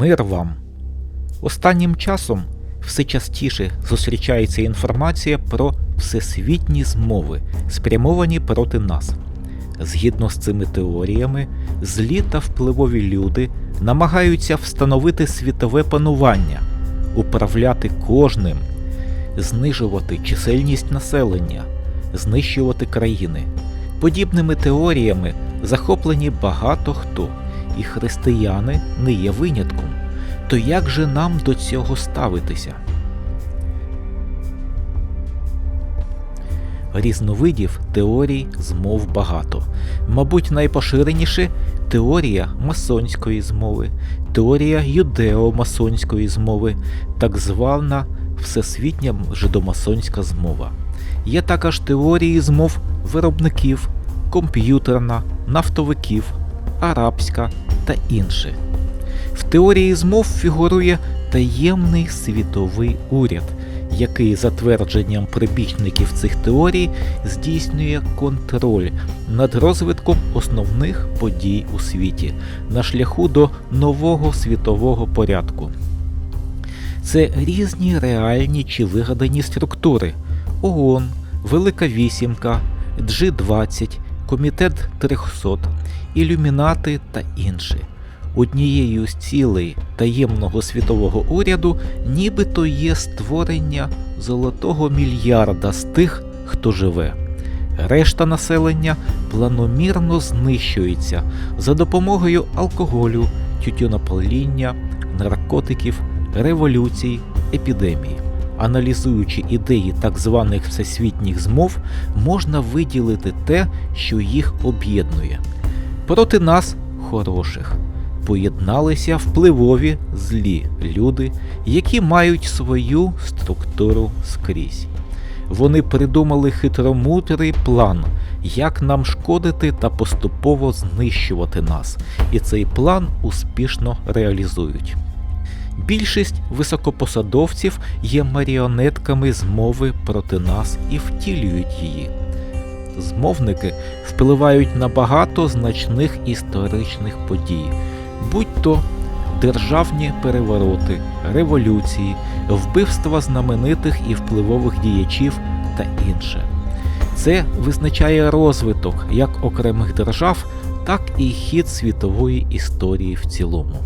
Мир вам! Останнім часом все частіше зустрічається інформація про всесвітні змови, спрямовані проти нас. Згідно з цими теоріями, злі та впливові люди намагаються встановити світове панування, управляти кожним, знижувати чисельність населення, знищувати країни. Подібними теоріями захоплені багато хто, і християни не є винятком. То як же нам до цього ставитися? Різновидів теорій змов багато. Мабуть, найпоширеніше теорія масонської змови, теорія юдео-масонської змови, так звана всесвітня жидомасонська змова. Є також теорії змов виробників, комп'ютерна, нафтовиків, арабська та інші. В теорії змов фігурує таємний світовий уряд, який за твердженням прибічників цих теорій здійснює контроль над розвитком основних подій у світі на шляху до нового світового порядку. Це різні реальні чи вигадані структури ООН, Велика Вісімка, G20, Комітет 300, Ілюмінати та інші. Однією з цілей таємного світового уряду нібито є створення золотого мільярда з тих, хто живе. Решта населення планомірно знищується за допомогою алкоголю, тютюнопаління, наркотиків, революцій, епідемій. Аналізуючи ідеї так званих всесвітніх змов, можна виділити те, що їх об'єднує. Проти нас хороших поєдналися впливові злі люди, які мають свою структуру скрізь. Вони придумали хитромудрий план, як нам шкодити та поступово знищувати нас, і цей план успішно реалізують. Більшість високопосадовців є маріонетками змови проти нас і втілюють її. Змовники впливають на багато значних історичних подій, будь то державні перевороти, революції, вбивства знаменитих і впливових діячів та інше. Це визначає розвиток як окремих держав, так і хід світової історії в цілому.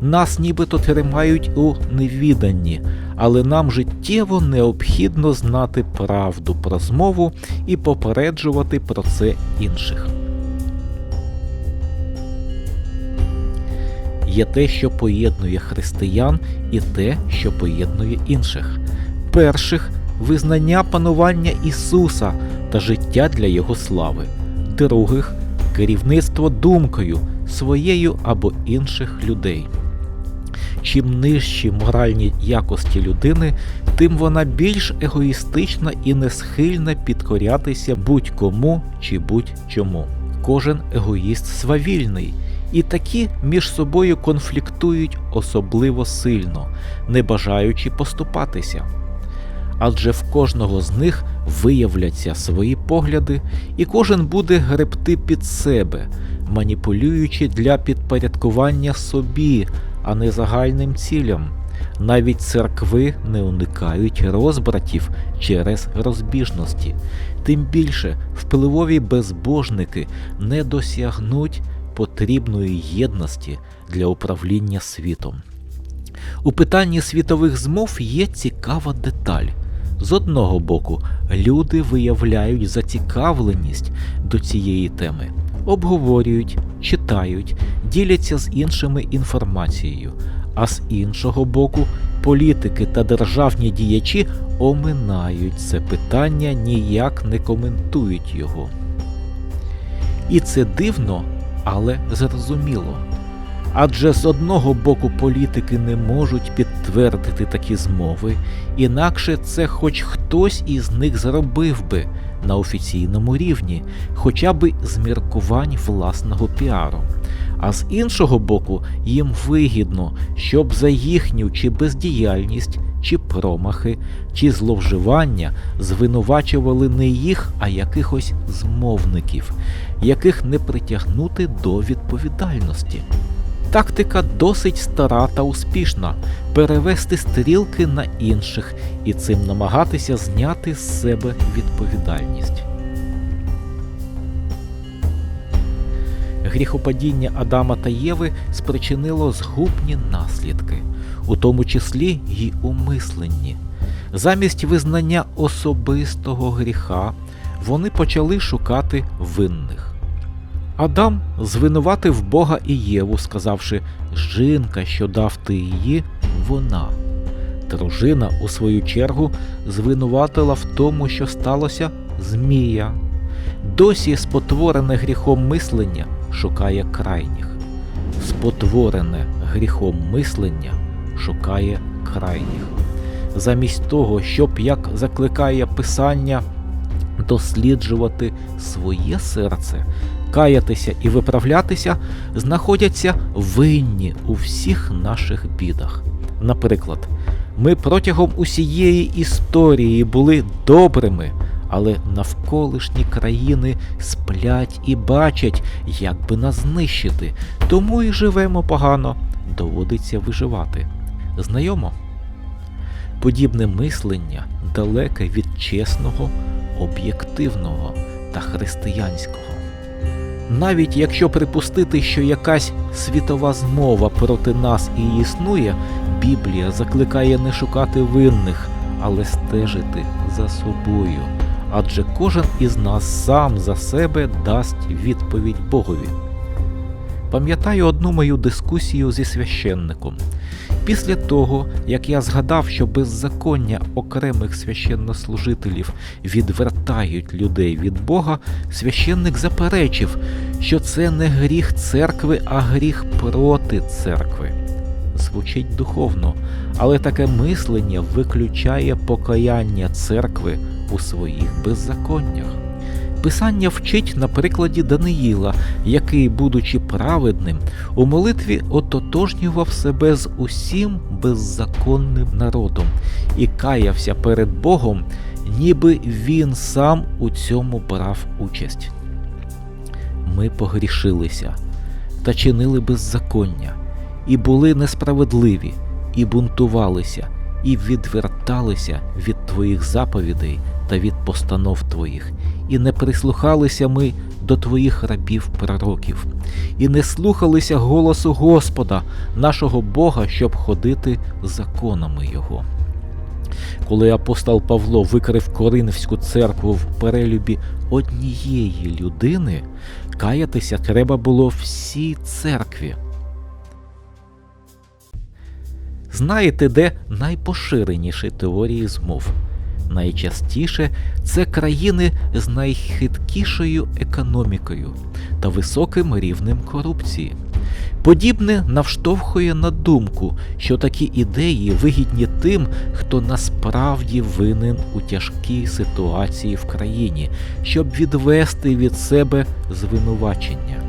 Нас нібито тримають у невіданні, але нам життєво необхідно знати правду про змову і попереджувати про це інших. Є те, що поєднує християн, і те, що поєднує інших. Перших визнання панування Ісуса та життя для Його слави, других керівництво думкою своєю або інших людей. Чим нижчі моральні якості людини, тим вона більш егоїстична і не схильна підкорятися будь-кому чи будь-чому. Кожен егоїст свавільний, і такі між собою конфліктують особливо сильно, не бажаючи поступатися. Адже в кожного з них виявляться свої погляди, і кожен буде гребти під себе, маніпулюючи для підпорядкування собі, а не загальним цілям. Навіть церкви не уникають розбратів через розбіжності, тим більше впливові безбожники не досягнуть потрібної єдності для управління світом. У питанні світових змов є цікава деталь. З одного боку, люди виявляють зацікавленість до цієї теми, обговорюють, читають, діляться з іншими інформацією, а з іншого боку, політики та державні діячі оминають це питання, ніяк не коментують його. І це дивно, але зрозуміло. Адже з одного боку політики не можуть підтвердити такі змови, інакше це хоч хтось із них зробив би на офіційному рівні, хоча б з міркувань власного піару. А з іншого боку, їм вигідно, щоб за їхню чи бездіяльність, чи промахи, чи зловживання звинувачували не їх, а якихось змовників, яких не притягнути до відповідальності. Тактика досить стара та успішна перевести стрілки на інших і цим намагатися зняти з себе відповідальність. Гріхопадіння Адама та Єви спричинило згубні наслідки, у тому числі й у мисленні. Замість визнання особистого гріха вони почали шукати винних. Адам звинуватив Бога і Єву, сказавши Жінка, що дав ти її, вона. Дружина, у свою чергу, звинуватила в тому, що сталося Змія. Досі спотворене гріхом мислення шукає крайніх. Спотворене гріхом мислення шукає крайніх. Замість того, щоб, як закликає Писання, досліджувати своє серце, каятися і виправлятися, знаходяться винні у всіх наших бідах. Наприклад, ми протягом усієї історії були добрими, але навколишні країни сплять і бачать, як би нас знищити, тому і живемо погано, доводиться виживати. Знайомо? Подібне мислення далеке від чесного, об'єктивного та християнського. Навіть якщо припустити, що якась світова змова проти нас і існує, Біблія закликає не шукати винних, але стежити за собою. Адже кожен із нас сам за себе дасть відповідь Богові. Пам'ятаю одну мою дискусію зі священником. Після того, як я згадав, що беззаконня окремих священнослужителів відвертають людей від Бога, священник заперечив, що це не гріх церкви, а гріх проти церкви. Звучить духовно, але таке мислення виключає покаяння церкви у своїх беззаконнях. Писання вчить на прикладі Даниїла, який, будучи праведним, у молитві ототожнював себе з усім беззаконним народом і каявся перед Богом, ніби він сам у цьому брав участь. Ми погрішилися та чинили беззаконня, і були несправедливі, і бунтувалися, і відверталися від твоїх заповідей та від постанов твоїх, і не прислухалися ми до твоїх рабів пророків, і не слухалися голосу Господа, нашого Бога, щоб ходити законами Його. Коли апостол Павло викрив Коринфську церкву в перелюбі однієї людини, каятися треба було всій церкві. Знаєте, де найпоширеніші теорії змов? Найчастіше це країни з найхиткішою економікою та високим рівнем корупції. Подібне навштовхує на думку, що такі ідеї вигідні тим, хто насправді винен у тяжкій ситуації в країні, щоб відвести від себе звинувачення.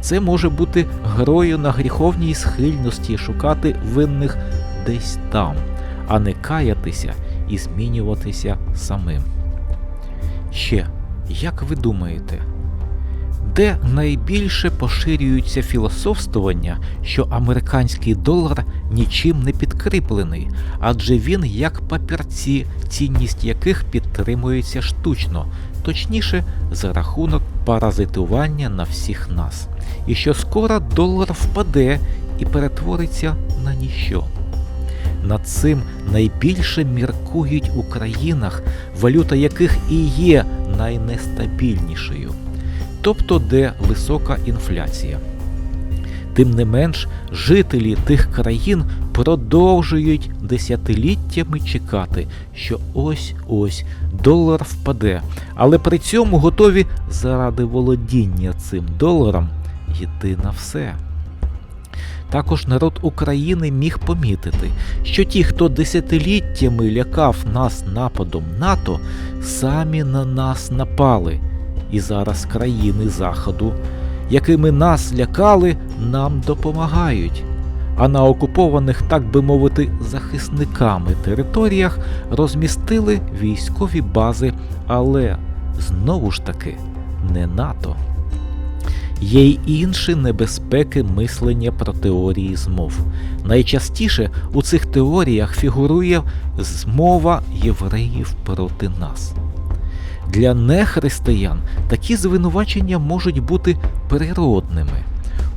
Це може бути грою на гріховній схильності шукати винних десь там, а не каятися і змінюватися самим. Ще, як ви думаєте, де найбільше поширюються філософствування, що американський долар нічим не підкріплений, адже він як папірці, цінність яких підтримується штучно, точніше за рахунок паразитування на всіх нас, і що скоро долар впаде і перетвориться на ніщо. Над цим найбільше міркують у країнах, валюта яких і є найнестабільнішою, тобто де висока інфляція. Тим не менш, жителі тих країн продовжують десятиліттями чекати, що ось ось долар впаде, але при цьому готові заради володіння цим доларом йти на все. Також народ України міг помітити, що ті, хто десятиліттями лякав нас нападом НАТО, самі на нас напали, і зараз країни Заходу, якими нас лякали, нам допомагають. А на окупованих, так би мовити, захисниками територіях розмістили військові бази, але знову ж таки не НАТО. Є й інші небезпеки мислення про теорії змов. Найчастіше у цих теоріях фігурує змова євреїв проти нас. Для нехристиян такі звинувачення можуть бути природними,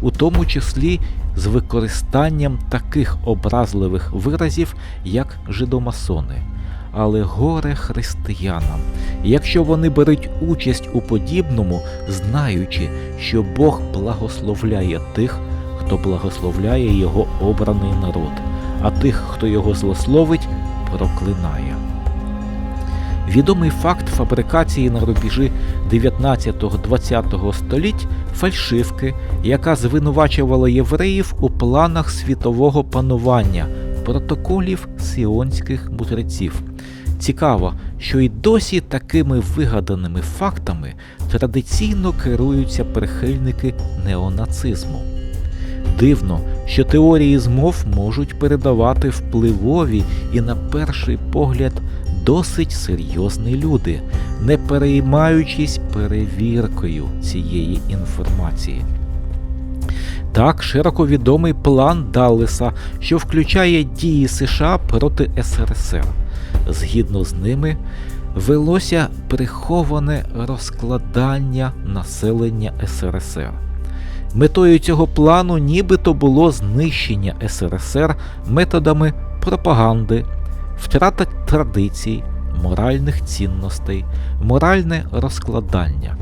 у тому числі з використанням таких образливих виразів, як жидомасони. Але горе християнам, якщо вони беруть участь у подібному, знаючи, що Бог благословляє тих, хто благословляє його обраний народ, а тих, хто його злословить, проклинає. Відомий факт фабрикації на рубежі 19-20 століть фальшивки, яка звинувачувала євреїв у планах світового панування протоколів сіонських мудреців. Цікаво, що й досі такими вигаданими фактами традиційно керуються прихильники неонацизму. Дивно, що теорії змов можуть передавати впливові і, на перший погляд, досить серйозні люди, не переймаючись перевіркою цієї інформації. Так, широко відомий план Даллеса, що включає дії США проти СРСР. Згідно з ними, велося приховане розкладання населення СРСР. Метою цього плану нібито було знищення СРСР методами пропаганди, втрата традицій, моральних цінностей, моральне розкладання.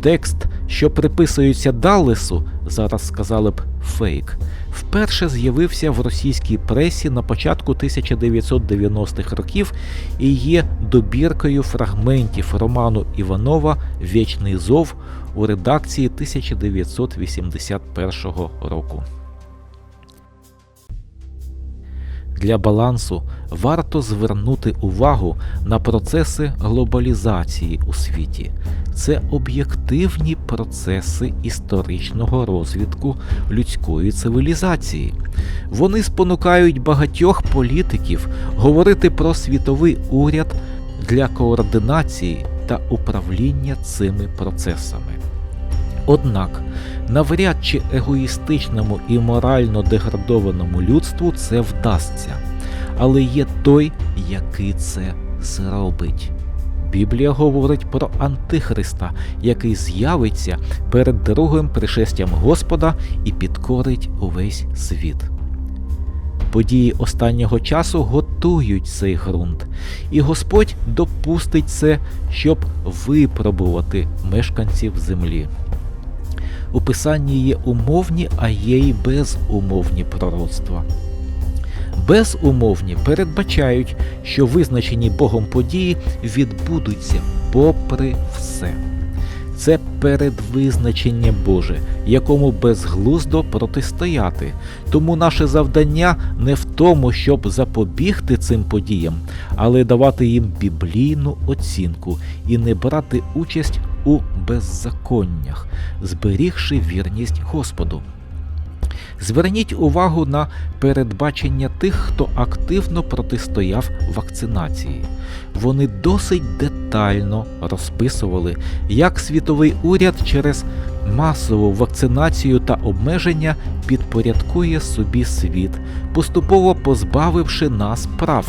Текст, що приписується Даллесу, зараз сказали б фейк, вперше з'явився в російській пресі на початку 1990-х років і є добіркою фрагментів роману Іванова Вічний зов у редакції 1981 року. Для балансу варто звернути увагу на процеси глобалізації у світі. Це об'єктивні процеси історичного розвитку людської цивілізації. Вони спонукають багатьох політиків говорити про світовий уряд для координації та управління цими процесами. Однак навряд чи егоїстичному і морально деградованому людству це вдасться, але є той, який це зробить. Біблія говорить про Антихриста, який з'явиться перед другим пришестям Господа і підкорить увесь світ. Події останнього часу готують цей ґрунт, і Господь допустить це, щоб випробувати мешканців землі. У писанні є умовні, а є й безумовні пророцтва. Безумовні передбачають, що визначені Богом події відбудуться попри все. Це передвизначення Боже, якому безглуздо протистояти. Тому наше завдання не в тому, щоб запобігти цим подіям, але давати їм біблійну оцінку і не брати участь у беззаконнях, зберігши вірність Господу. Зверніть увагу на передбачення тих, хто активно протистояв вакцинації. Вони досить детально розписували, як світовий уряд через масову вакцинацію та обмеження підпорядкує собі світ, поступово позбавивши нас прав.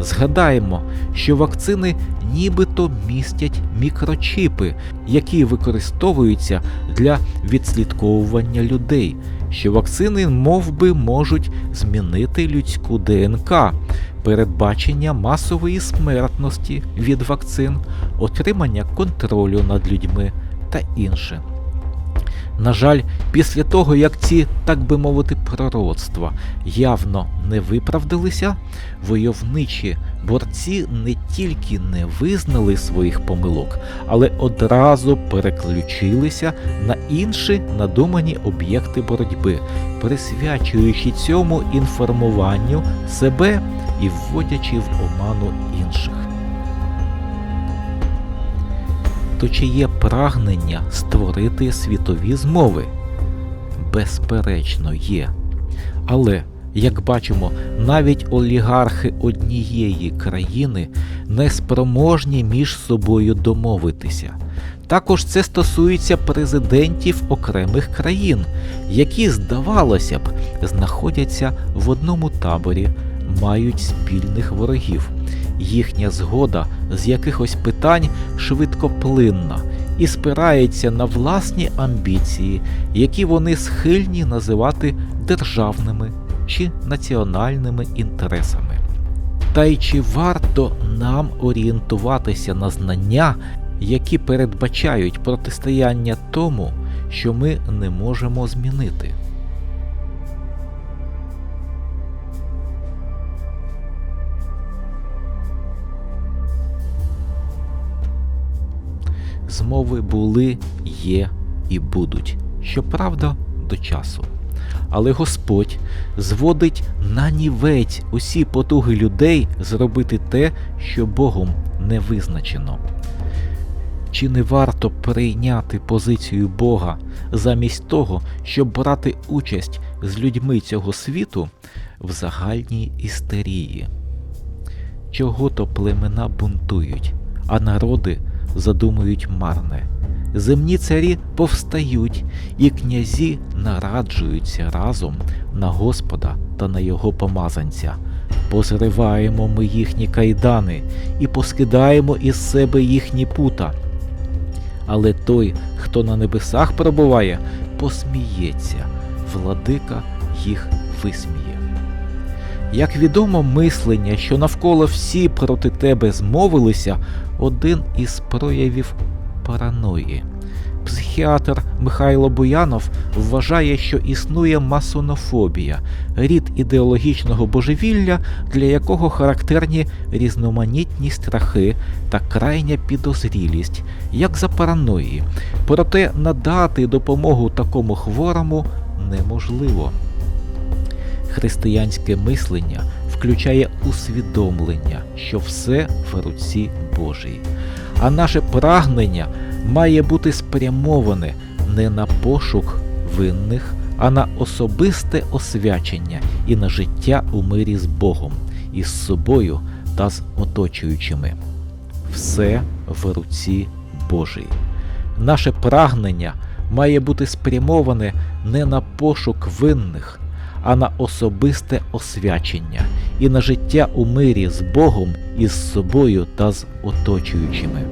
Згадаємо, що вакцини нібито містять мікрочіпи, які використовуються для відслідковування людей, що вакцини мов би, можуть змінити людську ДНК, передбачення масової смертності від вакцин, отримання контролю над людьми та інше. На жаль, після того, як ці, так би мовити, пророцтва явно не виправдалися, войовничі борці не тільки не визнали своїх помилок, але одразу переключилися на інші надумані об'єкти боротьби, присвячуючи цьому інформуванню себе і вводячи в оману інших. То чи є прагнення створити світові змови? Безперечно, є. Але, як бачимо, навіть олігархи однієї країни не спроможні між собою домовитися. Також це стосується президентів окремих країн, які, здавалося б, знаходяться в одному таборі, мають спільних ворогів. Їхня згода з якихось питань швидкоплинна і спирається на власні амбіції, які вони схильні називати державними чи національними інтересами. Та й чи варто нам орієнтуватися на знання, які передбачають протистояння тому, що ми не можемо змінити? Змови були, є і будуть, щоправда, до часу. Але Господь зводить на нівець усі потуги людей зробити те, що Богом не визначено. Чи не варто прийняти позицію Бога замість того, щоб брати участь з людьми цього світу в загальній істерії? Чого то племена бунтують, а народи задумують марне. Земні царі повстають, і князі нараджуються разом на Господа та на його помазанця. Позриваємо ми їхні кайдани і поскидаємо із себе їхні пута. Але той, хто на небесах перебуває, посміється, владика їх висміє. Як відомо, мислення, що навколо всі проти тебе змовилися, один із проявів параної. Психіатр Михайло Буянов вважає, що існує масонофобія, рід ідеологічного божевілля, для якого характерні різноманітні страхи та крайня підозрілість, як за параної. Проте надати допомогу такому хворому неможливо. Християнське мислення включає усвідомлення, що все в руці Божій. А наше прагнення має бути спрямоване не на пошук винних, а на особисте освячення і на життя у мирі з Богом, із собою та з оточуючими. Все в руці Божій. Наше прагнення має бути спрямоване не на пошук винних, а на особисте освячення і на життя у мирі з Богом і з собою та з оточуючими.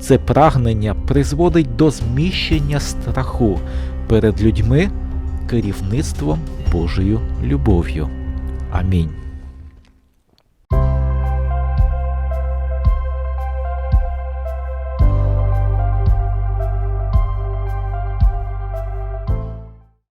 Це прагнення призводить до зміщення страху перед людьми керівництвом Божою любов'ю. Амінь.